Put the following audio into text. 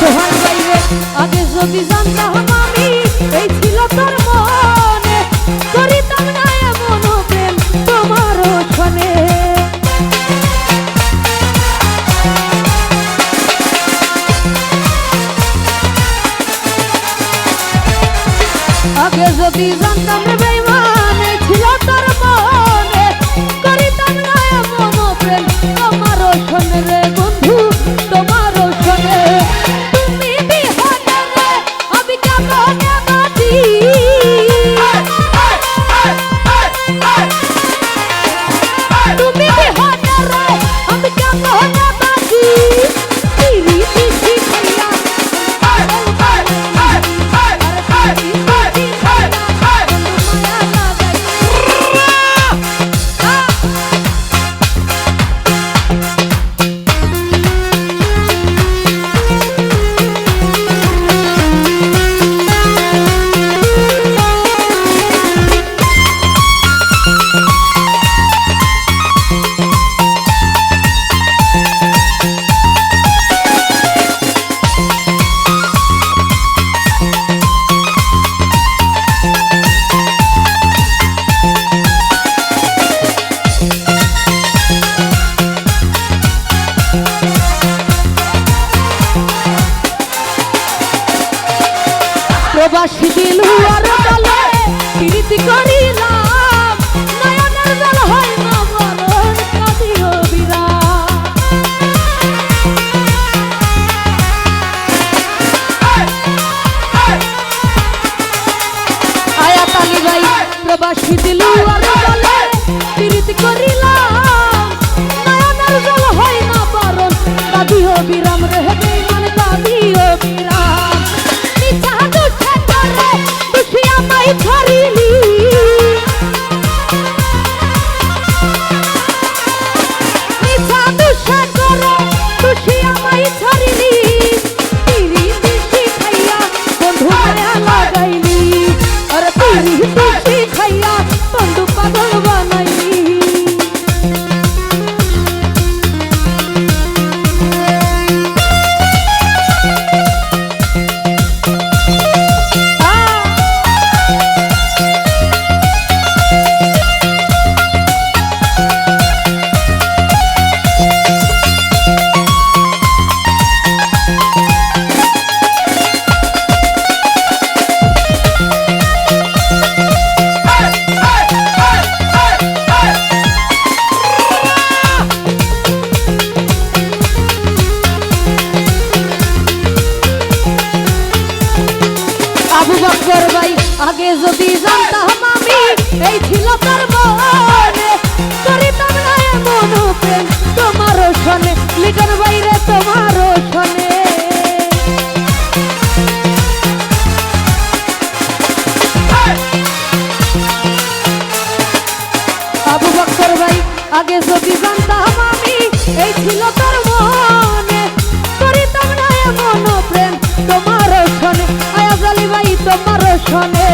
সোহান বাইরে আগে যদি জানতাম আমি এই ছিল তোর Watch out! শিবিলুয়ার দলে প্রীতি করিলাম, নয়নের দল হয় না মরণ, কাঁদিও বিরা আয়া তালি ভাই প্রবাসী দিলুয়ার ছড়িলি আগে যদি জানতাম আমি, এই ছিল তার মনে। করিতাম না এমন প্রেম তোমারও শোনে লিটন বাইরে তোমারও শোনে আবু বক্কর ভাই, আগে যদি জানতাম আমি, এই ছিল আমার শোনে।